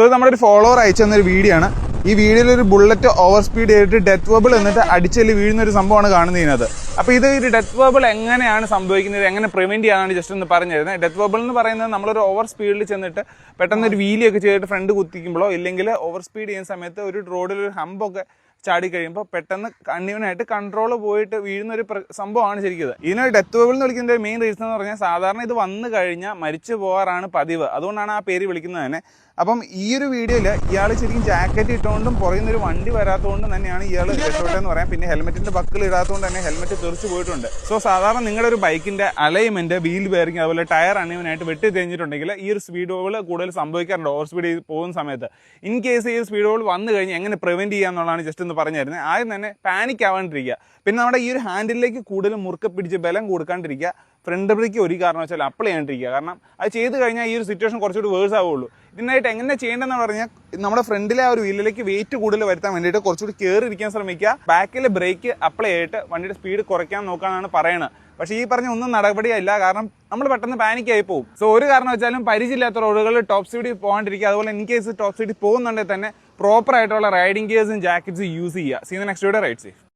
ഇത് നമ്മുടെ ഒരു ഫോളോവർ അയച്ചു തന്നൊരു വീഡിയോ ആണ്. ഈ വീഡിയോയിൽ ഒരു ബുള്ളറ്റ് ഓവർ സ്പീഡ് ചെയ്തിട്ട് ഡെത്ത് വേബിൾ എന്നിട്ട് അടിച്ചെല്ലി വീഴുന്ന ഒരു സംഭവമാണ് കാണുന്നതിനകത്ത് അപ്പോൾ ഇത് ഒരു ഡെത്ത് വേബിൾ എങ്ങനെയാണ് സംഭവിക്കുന്നത്? എങ്ങനെ പ്രിവെന്റ് ചെയ്യാനാണ് ജസ്റ്റ് ഒന്ന് പറഞ്ഞു തരുന്നത്. ഡെത്ത് വേബിൾ എന്ന് പറയുന്നത് നമ്മളൊരു ഓവർ സ്പീഡിൽ ചെന്നിട്ട് പെട്ടെന്ന് ഒരു വീലിയൊക്കെ ചെയ്തിട്ട് ഫ്രണ്ട് കുത്തിക്കുമ്പോഴോ ഇല്ലെങ്കിൽ ഓവർ സ്പീഡ് ചെയ്യുന്ന സമയത്ത് ഒരു റോഡിൽ ഒരു ഹമ്പൊക്കെ ചാടി കഴിയുമ്പോൾ പെട്ടെന്ന് കണ്ണിവനായിട്ട് കൺട്രോൾ പോയിട്ട് വീഴുന്ന ഒരു സംഭവമാണ് ശരിക്കും ഇത്. ഇതിനൊരു ഡെത്ത് വേബിൾ എന്ന് വിളിക്കുന്ന മെയിൻ റീസൺ എന്ന് പറഞ്ഞാൽ സാധാരണ ഇത് വന്നു കഴിഞ്ഞാൽ മരിച്ചു പോകാറാണ് പതിവ്. അതുകൊണ്ടാണ് ആ പേര് വിളിക്കുന്നത് തന്നെ. അപ്പം ഈ ഒരു വീഡിയോയിൽ ഇയാൾ ശരിക്കും ജാക്കറ്റ് ഇട്ടുകൊണ്ടും പുറകിൽ നിന്ന് ഒരു വണ്ടി വരാത്തതുകൊണ്ടും തന്നെയാണ് ഇയാൾ രക്ഷപ്പെട്ടതെന്ന് പറയാം. പിന്നെ ഹെൽമെറ്റിന്റെ ബക്കിൽ ഇടാത്തതുകൊണ്ട് തന്നെ ഹെൽമെറ്റ് തെറിച്ച് പോയിട്ടുണ്ട്. സോ സാധാരണ നിങ്ങളുടെ ഒരു ബൈക്കിന്റെ അലൈൻമെന്റ് വീൽ ബെയറിംഗ് അതുപോലെ ടയർ അണിയവനായിട്ട് വെട്ടി തേഞ്ഞിട്ടുണ്ടെങ്കിൽ ഈ ഒരു സ്പീഡ് ഓവൾ കൂടുതൽ സംഭവിക്കാറുണ്ട്. ഓവർ സ്പീഡ് പോകുന്ന സമയത്ത്. ഇൻ കേസ് ഈ സ്പീഡ് ഓവൾ വന്നു കഴിഞ്ഞാൽ എങ്ങനെ പ്രിവെന്റ് ചെയ്യാന്നുള്ളതാണ് ജസ്റ്റ് ഒന്ന് പറഞ്ഞായിരുന്നു. ആദ്യം തന്നെ പാനിക് ആവാണ്ടിരിക്കുക. പിന്നെ നമ്മുടെ ഈ ഒരു ഹാൻഡിലേക്ക് കൂടുതൽ മുറുക്ക പിടിച്ച് ബലം കൊടുക്കാണ്ടിരിക്കുക. ഫ്രണ്ട് ബ്രേക്ക് ഒരു കാരണവശാലും അപ്ലൈ ചെയ്യാണ്ടിരിക്കുക. കാരണം അത് ചെയ്ത് കഴിഞ്ഞാൽ ഈ ഒരു സിറ്റുവേഷൻ കുറച്ചുകൂടി വേഴ്സ് ആവുള്ളൂ. ഇതിനായിട്ട് എങ്ങനെ ചെയ്യേണ്ടതെന്ന് പറഞ്ഞാൽ നമ്മുടെ ഫ്രണ്ടിലെ ആ ഒരു വീലിലേക്ക് വെയിറ്റ് കൂടുതൽ വരുത്താൻ വേണ്ടിയിട്ട് കുറച്ചുകൂടി കയറി ഇരിക്കാൻ ശ്രമിക്കുക ബാക്കിലെ ബ്രേക്ക് അപ്ലൈ ചെയ്തിട്ട് വണ്ടിയുടെ സ്പീഡ് കുറയ്ക്കാൻ നോക്കാനാണ് പറയുന്നത് പക്ഷേ ഈ പറഞ്ഞ ഒന്നും നടപടിയല്ല കാരണം നമ്മൾ പെട്ടെന്ന് പാനിക്കായി പോകും സോ ഒരു കാരണം വെച്ചാലും പരിചയമില്ലാത്ത റോഡുകളിൽ ടോപ്പ് സ്പീഡിൽ പോകാണ്ടിരിക്കുക. അതുപോലെ ഇൻ കേസ് ടോപ്പ് സ്പീഡിൽ പോകുന്നുണ്ടെങ്കിൽ തന്നെ പ്രോപ്പർ ആയിട്ടുള്ള റൈഡിംഗ് ഗിയേഴ്സും ജാക്കറ്റ്സും യൂസ് ചെയ്യുക. See next ride safe